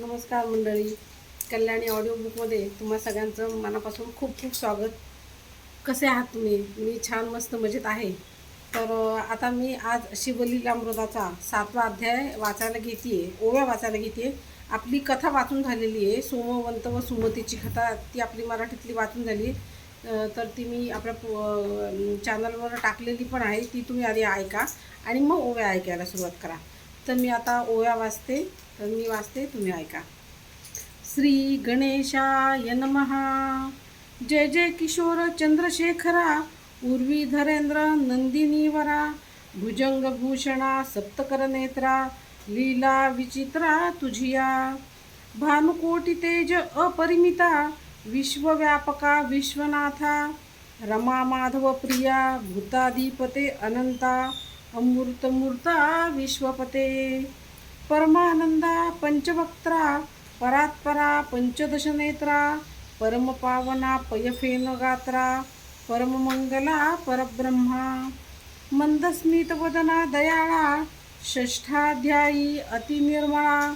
नमस्कार मंडळी. कल्याणी ऑडिओ बुकमध्ये तुम्हा सगळ्यांचं मनापासून खूप खूप स्वागत. कसे आहात तुम्ही? मी छान मस्त मजेत आहे. तर आता मी आज शिवलीलामृताचा सातवा अध्याय वाचायला घेते आहे ओव्या वाचायला घेते आपली कथा वाचून झालेली आहे सोमवंत व सुमतीची कथा. ती आपली मराठीतली वाचून झाली तर ती मी आपल्या चॅनलवर टाकलेली पण आहे ती तुम्ही आधी ऐका. आणि मग ओव्या ऐकायला सुरुवात करा. तर मी आता ओव्या वाचते. तर मी वाचते तुम्ही ऐका. श्री गणेशाय नमहा जय जय किशोर चंद्रशेखरा. उर्वी धरेंद्र नंदिनीवरा भुजंगभूषणा सप्तकरनेत्रा लीला विचित्रा तुझिया. भानुकोटी तेज अपरिमिता. विश्वव्यापका विश्वनाथा. रमा माधव प्रिया. भूताधिपते अनंता. अमूर्तमूर्ता विश्वपते. परमानंदा पंचवक्त्रा परात्परा पंचदशनेत्रा परमपावना पयफेन गात्रा परममंगला परब्रह्मा। मंदस्मितवदना दयाळा षष्ठाध्यायी अतिनिर्मळा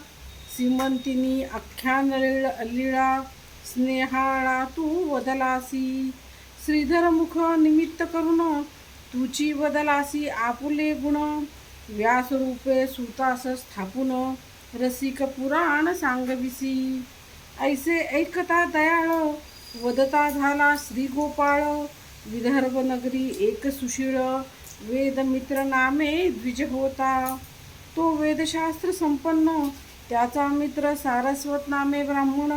सीमंतिनी आख्यान लीळ- लीळा स्नेहाळा तू वदलासी। श्रीधरमुख निमित्त करून तुची वदलासी आपुले गुण। व्यासरूपे सुतास स्थापून रसिक पुराण सांगविसी। ऐसे ऐकता दयाळ वदता झाला श्री गोपाळ विदर्भ नगरी एक सुशीळ वेदमित्र नामे द्विज होता। तो वेदशास्त्र संपन्न त्याचा मित्र सारस्वत नामे ब्राह्मण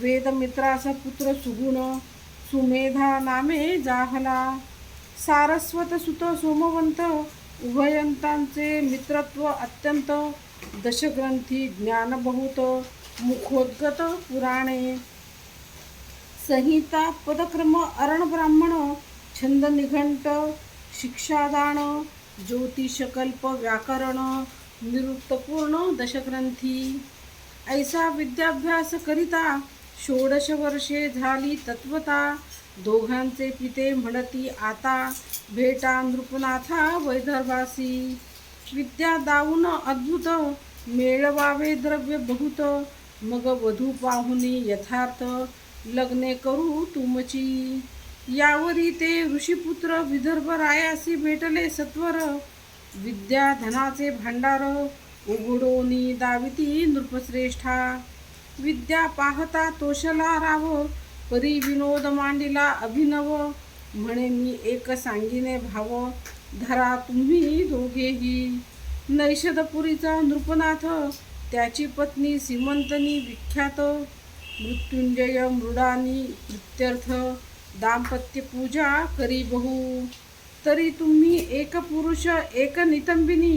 वेदमित्राचा पुत्र सुगुण सुमेधा नामे जाहला। सारस्वत सुत सोमवंत उभयंतांचे मित्रत्व अत्यंत दशग्रंथी ज्ञानबहुत मुखोद्गत पुराणे. संहिता पदक्रम अरणब्राह्मण छंद निघंट शिक्षादान ज्योतिषकल्प व्याकरण निरुक्तपूर्ण दशग्रंथी. ऐसा विद्याभ्यास करिता षोडश वर्षे झाली तत्वता. दोघांचे पिते म्हणती आता भेटा नृपनाथा वैदर्भासी विद्या दाऊन अद्भुत मेळवावे द्रव्य बहुत. मग वधू पाहुनी यथार्थ लग्ने करू तुमची. यावरी ते ऋषीपुत्र विदर्भ रायासी भेटले सत्वर. विद्या धनाचे भांडार उघडोनी दाविती नृपश्रेष्ठा. विद्या पाहता तोषला राव परी विनोद मांडिला अभिनव म्हणे मी एक सांगिने भाव धरा तुम्ही दोघेही. नैषदपुरीचा नृपनाथ त्याची पत्नी सीमंतनी विख्यात. मृत्युंजय मृडानी प्रित्यर्थ दाम्पत्य पूजा करी बहु. तरी तुम्ही एक पुरुष एक नितंबिनी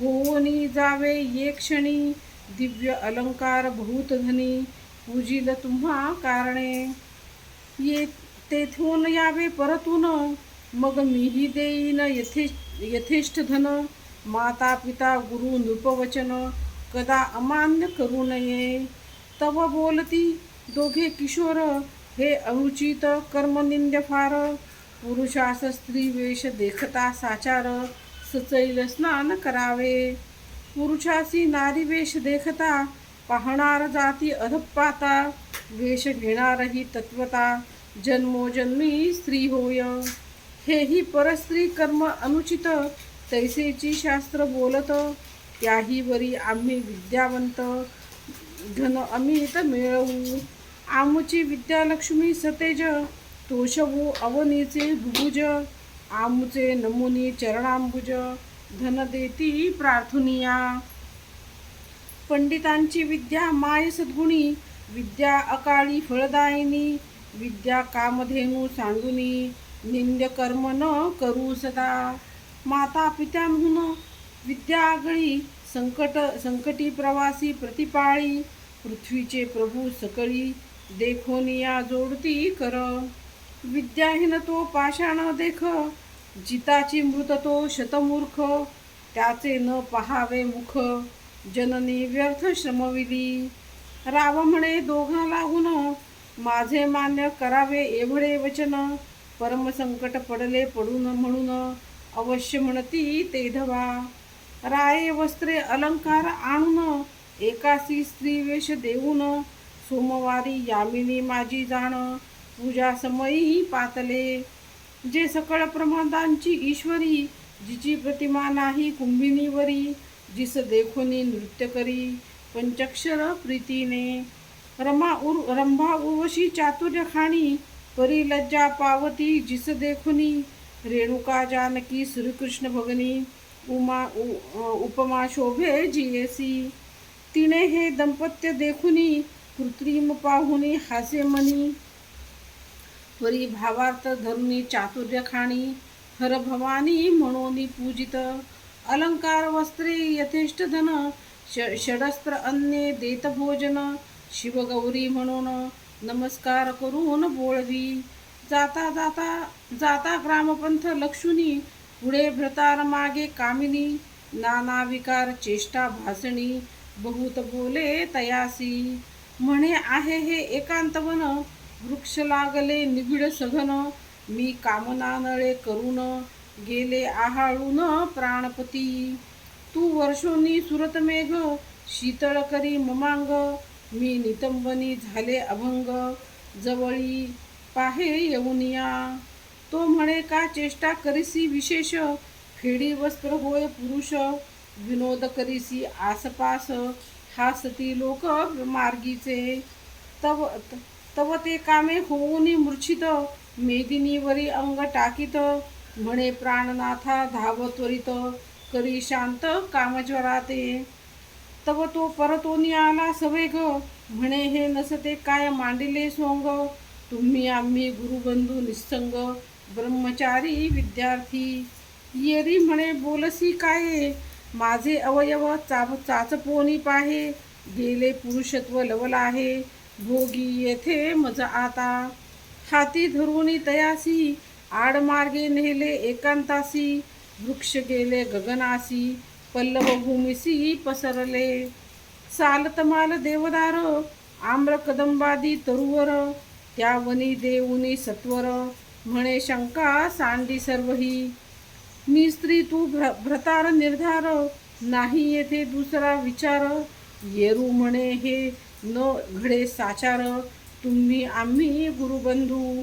होनी जावे ये क्षणी. दिव्य अलंकार बहुत धनी पूजिल तुम्हा कारणे. ये तेथून यावे परतून मग मीही देईन यथे यथेष्ट धन. माता पिता गुरु नृपवचन कदा अमान्य करू नये. तव बोलती दोघे किशोर हे अनुचित कर्मनिंद्य फार. पुरुषास स्त्री वेश देखता साचार सचैल स्नान करावे. पुरुषासी नारी वेश देखता पाहणार जाती अधपाता वेश घेणारही तत्वता जन्मोजन्मी स्त्री होय. हेही परस्त्री कर्म अनुचित तैसेची शास्त्र बोलत त्याही वरी आम्ही विद्यावंत धन अमित मिळवू. आमची विद्यालक्ष्मी सतेज तोषवू अवनीचे भुभुज आमचे नमुनी चरणांबुज धन देती प्रार्थनिया. पंडितांची विद्या माय सद्गुणी विद्या अकाळी फळदायिनी विद्या कामधेनू सांडुनी निंद्य कर्म न करू सदा. माता पित्यांहून विद्या आगळी संकट संकटी प्रवासी प्रतिपाळी पृथ्वीचे प्रभू सकळी देखोनिया जोडती कर. विद्याहीन तो पाषाण देख जिताची मृत तो शतमूर्ख त्याचे न पहावे मुख. जननी व्यर्थ श्रमविली राव म्हणे दोघा लागून माझे मान्य करावे एवढे वचन. परमसंकट पडले पडून म्हणून अवश्य म्हणती ते धवा. राये वस्त्रे अलंकार आणून एकासी स्त्री वेश देऊन सोमवारी यामिनी माझी जाण. पूजा समयी पातले. जे सकळ प्रमादांची ईश्वरी जिची प्रतिमा नाही कुंभिनीवरी जिस देखुनी नृत्य करी पंचक्षर प्रीतीने रमा उर रंभा उर्वशी चातुर्य खाणी परी लज्जा पावती जिस देखुनी रेणुका जानकी श्रीकृष्ण भगनी उमा उ- उपमा शोभे जियसी। तिने हे दंपत्य देखुनी कृत्रिम पाहुनी हासे मनी। परी भावार्थ धरुनी चातुर्य खाणी हर भवानी म्हणून पूजित। अलंकार वस्त्रे यथेष्ट धन ष- षडस्त्र अन्ये देत भोजन शिवगौरी म्हणून नमस्कार करून बोळवी जाता जाता जाता ग्रामपंथ लक्ष्मी पुढे भ्रतार मागे कामिनी नाना विकार चेष्टा भासणी बहुत बोले तयासी. म्हणे आहे हे एकांतवन वृक्ष लागले निबिड सघन मी कामना नळे करून गेले आहाळून प्राणपती. तू वर्षोनी सुरत मेघ शीतळ करी ममांग. मी नितंबनी झाले अभंग. जवळी पाहे येऊनिया तो म्हणे का चेष्टा करीसी विशेष? फेडी वस्त्र होय पुरुष. विनोद करीसी आसपास. हासती लोक मार्गीचे. तव तव ते कामे होऊनी मूर्छित. मेदिनीवरी अंग टाकीत. म्हणे प्राणनाथा धाव त्वरित करी शांत कामज्वराते. तव तो परतोनी आला सवेग. म्हणे हे नसते काय मांडिले सोंग? तुम्ही आम्ही गुरुबंधू निस्संग ब्रह्मचारी विद्यार्थी. येरी म्हणे बोलसी काय? माझे अवयव चाप चाचपोनी पाहे. गेले पुरुषत्व लवल आहे भोगी येथे मज आता. हाती धरूनी तयासी. आडमार्गे नेले एकांतासी वृक्ष गेले गगनासी पल्लव भूमिसी पसरले. चालत माल देवदार आम्र कदंबादी तरुवर त्या वनी देऊनी सत्वर म्हणे शंका सांडी सर्वही. मी स्त्री तू भ्र भ्रतार निर्धार नाही येथे दुसरा विचार. येरू म्हणे हे न घडे साचार तुम्ही आम्ही गुरुबंधू.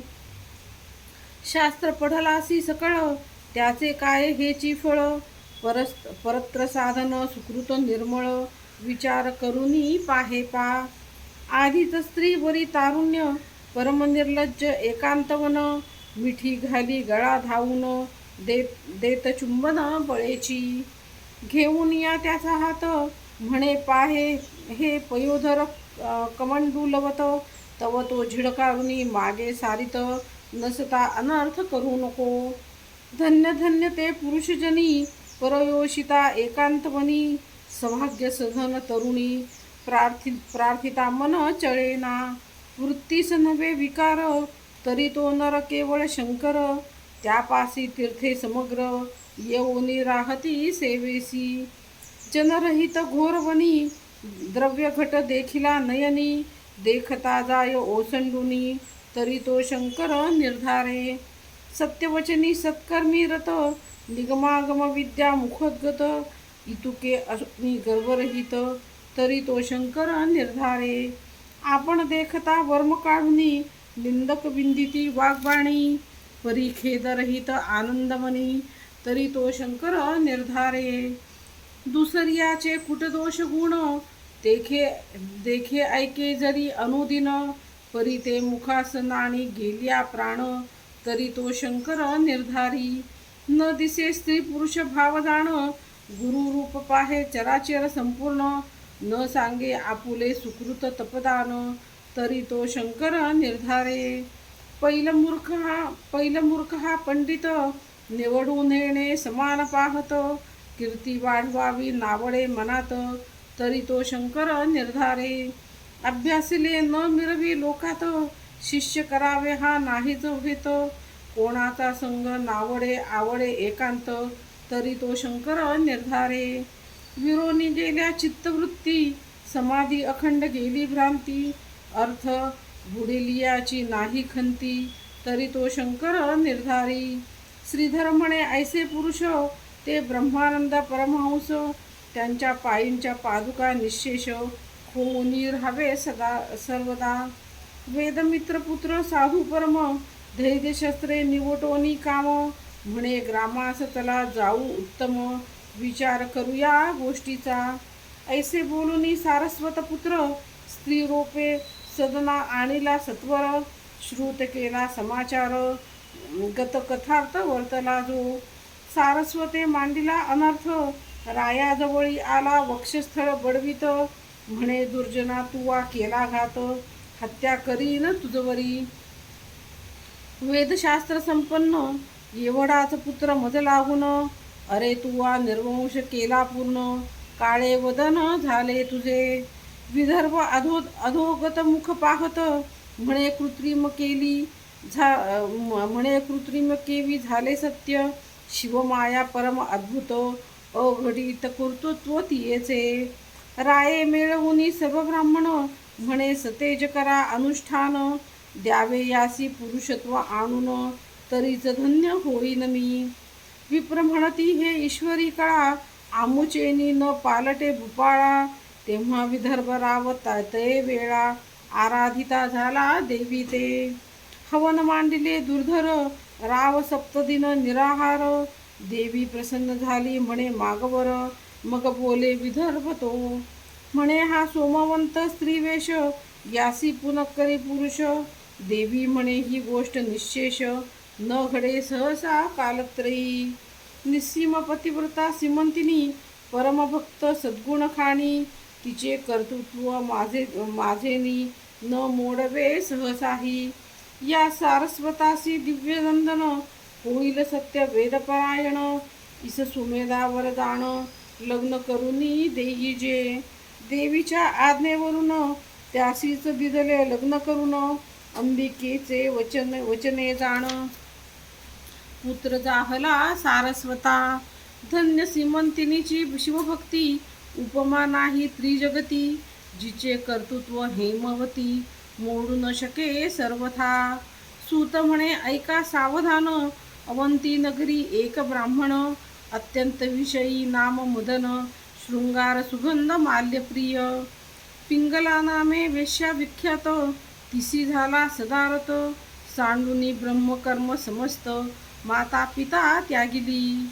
शास्त्र पढलासी सकळ त्याचे काय हेची फळ? परस परत्र साधन सुकृत निर्मळ विचार करूनही पाहे पा. आधीच स्त्री वरी तारुण्य परमनिर्लज्ज एकांतवन मिठी घाली गळा धावून देत देत चुंबन बळेची. घेऊन या त्याचा हात म्हणे पाहे हे पयोधर कमंडुलवत कमंडूलवत तव तो झिडकारुनी मागे सारित नसता अनर्थ करू नको. धन्य धन्य ते पुरुषजनी परयोषिता एकांतवनी सौभाग्य सधन तरुणी प्रार्थि प्रार्थिता मन चळेना. वृत्तीस नव्हे विकार तरी तो नर केवळ शंकर. त्यापासी तीर्थे समग्र येऊनी राहती सेवेसी. जनरहित घोरवनी द्रव्यघट देखिला नयनी. देखता जाय ओसंडुनी. तरी तो शंकर निर्धारे. सत्यवचनी सत्कर्मी रत निगमागम विद्या मुखोद्गत इतुके असुनी गर्वरहित तरी तो शंकर निर्धारे. आपण देखता वर्म काढुनी निंदक बिंदिती वाग्बाणी परिखेदरहित आनंदमनी तरी तो शंकर निर्धारे. दुसर्याचे कुटदोष गुण देखे देखे ऐके जरी अनुदिन परी ते मुखास गेल्या प्राण तरी तो शंकर निर्धारी. न दिसे स्त्री पुरुष भाव जाण गुरु रूप पाहे चराचर संपूर्ण. न सांगे आपुले सुकृत तपदान तरी तो शंकर निर्धारे. पैल मूर्ख हा पैल मूर्ख हा पंडित निवडून येणे समान पाहत. कीर्ती वाढवावी नावडे मनात तरी तो शंकर निर्धारे. अभ्यासिले न मिरवी लोकात शिष्य करावे हा नाही जो घेतो कोणाचा संग नावडे आवडे एकांत तरी तो शंकर निर्धारे. विरोनी गेल्या चित्तवृत्ती समाधी अखंड गेली भ्रांती. अर्थ बुडेलियाची नाही खंती तरी तो शंकर निर्धारी. श्रीधर म्हणे ऐसे पुरुष ते ब्रह्मानंद परमहंस त्यांच्या पायींच्या पादुका निशेष. होऊनी राहावे सदा सर्वदा. वेदमित्र पुत्र साधू परम धैर्यशस्त्रे निवटोनी काम. म्हणे ग्रामास तला जाऊ उत्तम. विचार करूया गोष्टीचा. ऐसे बोलूनी सारस्वत पुत्र स्त्री रोपे सदना आणिला सत्वर. श्रुत केला समाचार गतकथार्थ वर्तला जो. सारस्वते मांडिला अनर्थ रायाजवळी आला वक्षस्थळ बडवित. म्हणे दुर्जना तुवा केला घात हत्या करीन तुझवरी वेदशास्त्र संपन्न एवढाच पुत्र मज लागून अरे तुवा निर्वंश केला पूर्ण काळे वदन झाले तुझे विदर्भ अधो अधोगत मुख पाहत म्हणे कृत्रिम केली झा म्हणे कृत्रिम केवी झाले सत्य शिवमाया परम अद्भुत अघटित कर्तृत्व तियेचे. राये मिळवुनी सर्व ब्राह्मण म्हणे सतेज करा अनुष्ठान द्यावे यासी पुरुषत्व आणून तरीच धन्य होईन मी. विप्र म्हणती हे ईश्वरी कळा आमुचेनी न पालटे भूपाळा तेव्हा विदर्भ रावता ते वेळा आराधिता झाला देवी ते. हवन मांडिले दुर्धर राव सप्तदिन निराहार देवी प्रसन्न झाली म्हणे मागवर मग बोले विदर्भ तो. म्हणे हा सोमवंत स्त्रीवेश यासी पुनक्करी पुरुष. देवी म्हणे ही गोष्ट निशेष. न घडे सहसा कालत्रयी. निस्सीम पतिव्रता सिमंतिनी परमभक्त सद्गुण खाणी तिचे कर्तृत्व माझे माझेनी. न मोडवे सहसाही. या सारस्वतासी दिव्यनंदन होईल सत्य वेदपरायण. इस सुमेधा वरदान लग्न करूनही देई जे. देवीच्या आज्ञेवरून त्यासीच दिदले लग्न करून अंबिकेचे वचन वचने जाण. पुत्र जाहला सारस्वता. धन्य सीमंतिनीची शिवभक्ती उपमा नाही त्रिजगती जिचे कर्तृत्व हेमवती मोडू न शके सर्वथा. सूत म्हणे ऐका सावधान अवंती नगरी एक ब्राह्मण अत्यंत विषयी नाम मुदन शृंगार सुगंध माल्यप्रिय. पिंगला नामे वेश्या विख्यात तिसी झाला सदारत सांडुनी ब्रह्मकर्म समस्त माता पिता त्यागिली.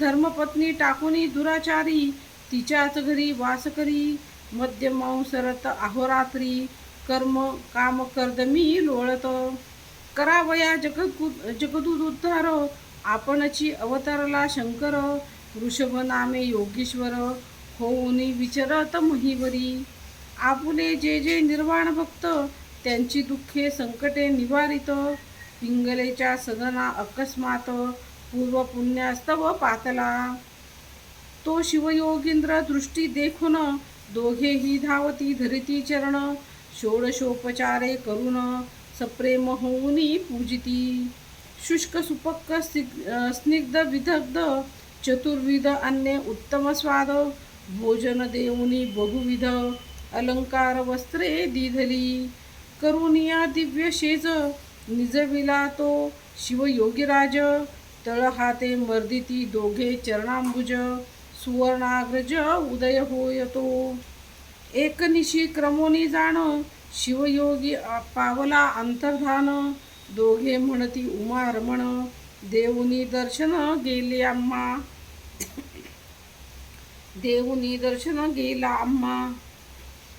धर्मपत्नी टाकुनी दुराचारी तिच्याच घरी वास करी. मध्यमांसरत अहोरात्री कर्म काम कर्दमी लोळत. करावया जगदू जगदूत उद्धार आपणची अवतरला शंकर वृषभ नामे योगीश्वर होऊनी विचरत महिवरी आपुले जे जे निर्वाण भक्त त्यांची दुःखे संकटे निवारित. पिंगलेच्या सदना अकस्मात पूर्व पुण्यास्तव पातला. तो शिवयोगींद्र दृष्टी देखून दोघेही धावती धरिती चरण. षोडशोपचारे करून सप्रेम होऊनी पूजिती. शुष्क सुपक्क स्निग्ध विदग्ध चतुर्विध अन्य उत्तम स्वाद भोजन देऊनी बहुविध अलंकार वस्त्रे दिधली करुनिया दिव्य शेज निजविला तो शिवयोगीराज तळ हाते मर्दिती दोघे चरणांबुज सुवर्णाग्रज उदय होयतो. एकनिशी क्रमोनी जाण शिवयोगी पावला अंतर्धान दोघे म्हणती उमा रमण देऊनी दर्शन गेले आम्हा. देऊनी दर्शन गेला आम्हा.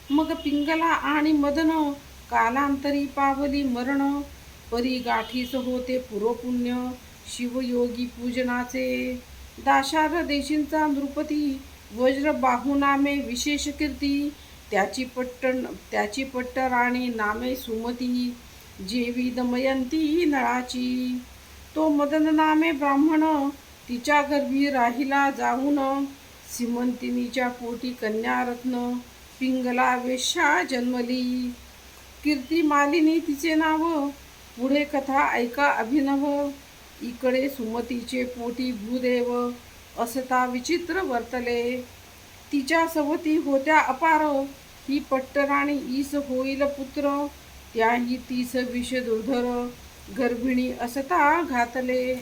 मग पिंगला आणि मदन कालांतरी पावली मरण परी गाठीच होते पुरोपुण्य शिवयोगी पूजनाचे. दाशार देशींचा नृपती वज्र बाहुनामे विशेष कीर्ती त्याची पट्टण त्याची पट्ट राणी नामे सुमती. जेवी दमयंती नळाची. तो मदन नामे ब्राह्मण तिच्या गर्भी राहिला जाऊन सिमंतिनीच्या पोटी कन्यारत्न पिंगला वेश्या जन्मली. कीर्ती मालिनी तिचे नाव पुढे कथा ऐका अभिनव. इकडे सुमतीचे पोटी भूदेव असता विचित्र वर्तले. तिच्या सवती होत्या अपार. ही पट्टराणी ईस होईल पुत्र. त्याही तीस विष दुर्धर गर्भिणी असता घातले.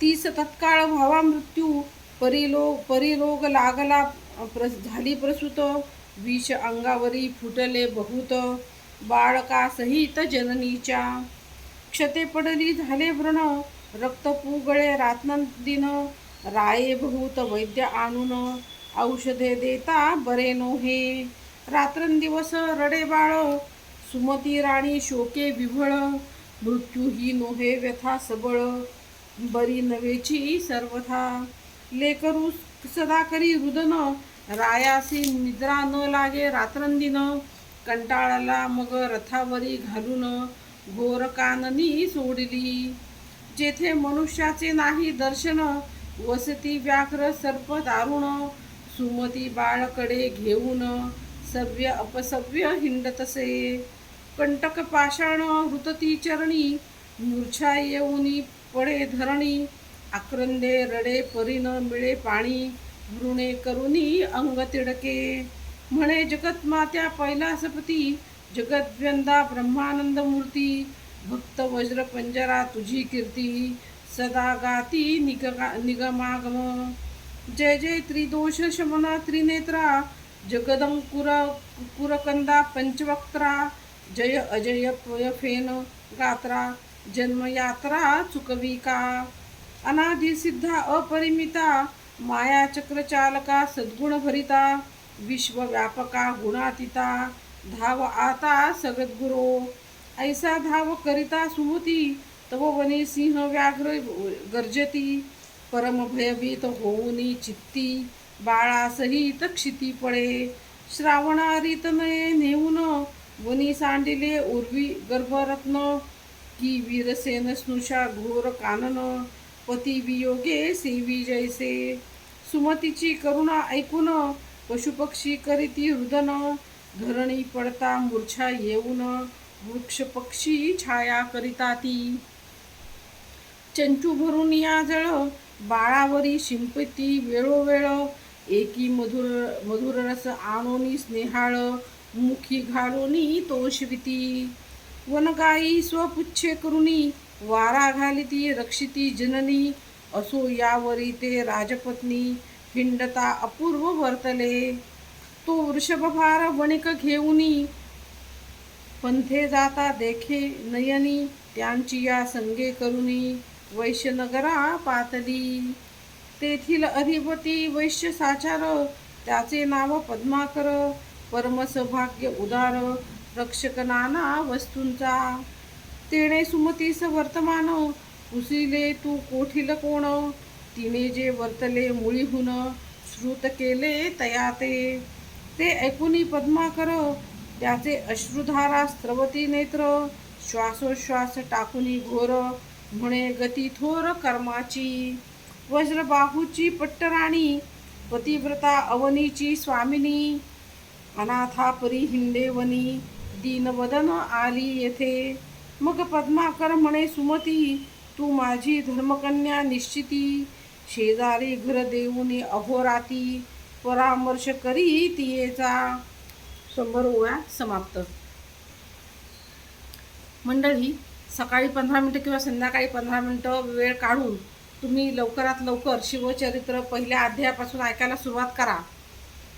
तीस तत्काळ व्हावा मृत्यू परिलोग परिरोग लागला प्र झाली प्रसूत. विष अंगावरी फुटले बहुत. बाळकासहित जननीच्या क्षते पडली झाले व्रण. रक्त पुगळे रात्रंदिन राये बहुत वैद्य आणून औषधे देता बरे नोहे. रात्रंदिवस रडे बाळ सुमती राणी शोके विव्हळ मृत्यू ही नोहे व्यथा सबळ बरी नवेची सर्वथा. लेकरू सदा करी रुदन रायासी निद्रा न लागे रात्रंदिन कंटाळाला मग रथावरी घालून घोर काननी सोडली. जेथे मनुष्याचे नाही दर्शन वसती व्याघ्र सर्प दारुण सुमती बाळकडे घेऊन सव्य अपसव्य हिंडतसे कंटक पाषाण हृतती चरणी मूर्छा येऊनी पडे धरणी आक्रंदे रडे परीन मिळे पाणी भृणे करुनी अंग तिडके. म्हणे जगतमात्या पैलासपती जगद्व्यंदा ब्रह्मानंद मूर्ती भक्त वज्र पंजरा तुझी कीर्ती सदा गाती निगमा निगमागम. जय जय त्रिदोष शमना त्रिनेत्रा जगदंकुर कुरकंदा पंचवक्त्रा जय अजय पयफेन गात्रा जन्मयात्रा चुकविका। अनादि सिद्धा अपरिमिता माया चक्रचालका सद्गुण भरिता विश्वव्यापका गुणातीता धाव आता सगद्गुरो। ऐसा धाव करिता सुमती तव वने सिंह व्याघ्र गर्जती परम भयभीत होऊनी चित्ती। बाळासहित क्षिती पडे. श्रावणारीत नये नेऊन वनी सांडिले उर्वी गर्भरत्न. की वीरसेन स्नुषा घोर कानन. पती वियोगे सेवी जैसे. सुमतीची करुणा ऐकून पशुपक्षी करीती रुदन. धरणी पडता मूर्छा येऊन वृक्ष पक्षी छाया करिता ती. चंचू भरून या जळ बाळावरी शिंपती वेळोवेळ एकी मधुर मधुर रस आणोनी स्नेहाळ मुखी घालोनी तोषविती वनगाई स्वपुच्छे करुनी वारा घालिती रक्षिती जननी असो यावरी ते राजपत्नी हिंडता अपूर्व वर्तले. तो वृषभभार वणिक घेऊनी पंथे जाता देखे नयनी त्यांची या संगे करुनी वैश्यनगरा पातली. तेथील अधिपती वैश्य साचार त्याचे नाव पद्माकर परमसौभाग्य उदार रक्षक नाना वस्तूंचा. तेणे सुमतीस वर्तमान पुसिले तू कोठील कोण? तिने जे वर्तले मुळीहून श्रुत केले तया ते ते ऐकुनी पद्माकर त्याचे अश्रुधारा स्रवती नेत्र श्वासोश्वास टाकुनी घोर म्हणे गती थोर कर्माची. वज्रबाहूची पट्टराणी पतिव्रता अवनीची स्वामिनी अनाथा परी हिंदेवनी दीनवदन आली येथे. मग पद्माकर म्हणे सुमती तू माझी धर्मकन्या निश्चिती. शेजारी घर देऊनी अहोराती परामर्श करी तियेचा शंभर ओव्या समाप्त. मंडळी सकाळी पंधरा मिनटं किंवा संध्याकाळी पंधरा मिनटं वेळ काढून तुम्ही लवकरात लवकर शिवचरित्र पहिल्या अध्यायापासून ऐकायला सुरुवात करा.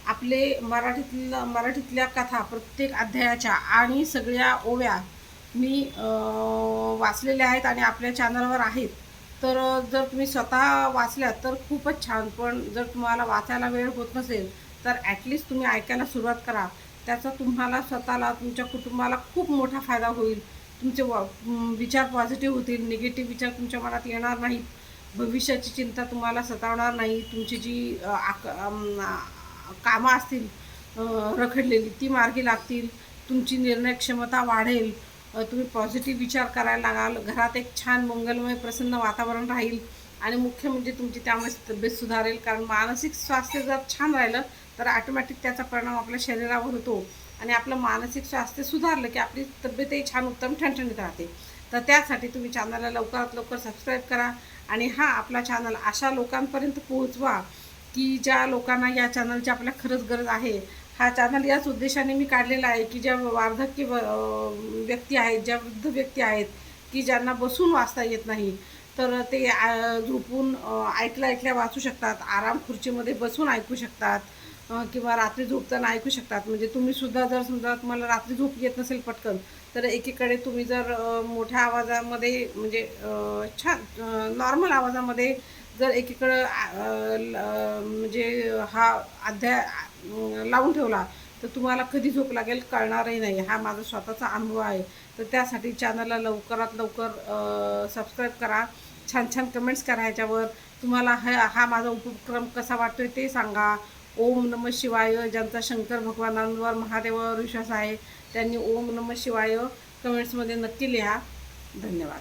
आपले मराठीतलं मराठीतल्या कथा प्रत्येक अध्यायाच्या आणि सगळ्या ओव्या मी वाचलेल्या आहेत आणि आपल्या चॅनलवर आहेत. तर जर तुम्ही स्वतः वाचल्यात तर खूपच छान. पण जर तुम्हाला वाचायला वेळ होत नसेल तर ॲटलिस्ट तुम्ही ऐकायला सुरुवात करा. त्याचा तुम्हाला स्वतःला तुमच्या कुटुंबाला खूप मोठा फायदा होईल. तुमचे व विचार पॉझिटिव्ह होतील निगेटिव्ह विचार तुमच्या मनात येणार नाहीत. भविष्याची चिंता तुम्हाला सतावणार नाही. तुमची जी आक कामं असतील रखडलेली ती मार्गी लागतील. तुमची निर्णय क्षमता वाढेल. तुम्ही पॉझिटिव्ह विचार करायला लागाल. घरात एक छान मंगलमय प्रसन्न वातावरण राहील. आणि मुख्य म्हणजे तुमची त्यामुळे तब्येत सुधारेल. कारण मानसिक स्वास्थ्य जर छान राहिलं तर ऑटोमॅटिक त्याचा परिणाम आपल्या शरीरावर होतो. आणि आपलं मानसिक स्वास्थ्य सुधारलं की आपली तब्येतही छान उत्तम ठणठणीत राहते. तर त्यासाठी तुम्ही चॅनलला लवकरात लवकर सबस्क्राईब करा. आणि हा आपला चॅनल अशा लोकांपर्यंत पोहोचवा की ज्या लोकांना या चॅनलची आपल्या खरंच गरज आहे. हा चॅनल याच उद्देशाने मी काढलेला आहे की ज्या वार्धक्य व- व्यक्ती आहेत ज्या वृद्ध व्यक्ती आहेत की ज्यांना बसून वाचता येत नाही तर ते झोपून ऐकल्या ऐकल्या वाचू शकतात आराम खुर्चीमध्ये बसून ऐकू शकतात. किंवा रात्री झोपताना ऐकू शकतात. म्हणजे तुम्ही सुद्धा जर समजा तुम्हाला रात्री झोप येत नसेल पटकन तर एकीकडे तुम्ही जर मोठ्या आवाजामध्ये म्हणजे छान नॉर्मल आवाजामध्ये जर एकीकडं ल- म्हणजे हा अध्याय लावून ठेवला तर तुम्हाला कधी झोप लागेल कळणारही नाही. हा माझा स्वतःचा अनुभव आहे. तर त्यासाठी चॅनलला लवकरात लवकर सबस्क्राईब करा. छान छान कमेंट्स करा ह्याच्यावर. तुम्हाला हा हा माझा उपक्रम कसा वाटतोय ते सांगा. ओम नम शिवाय ज्यांचा शंकर भगवानांवर महादेवावर विश्वास आहे त्यांनी ओम नम शिवाय कमेंट्समध्ये नक्की लिहा. धन्यवाद.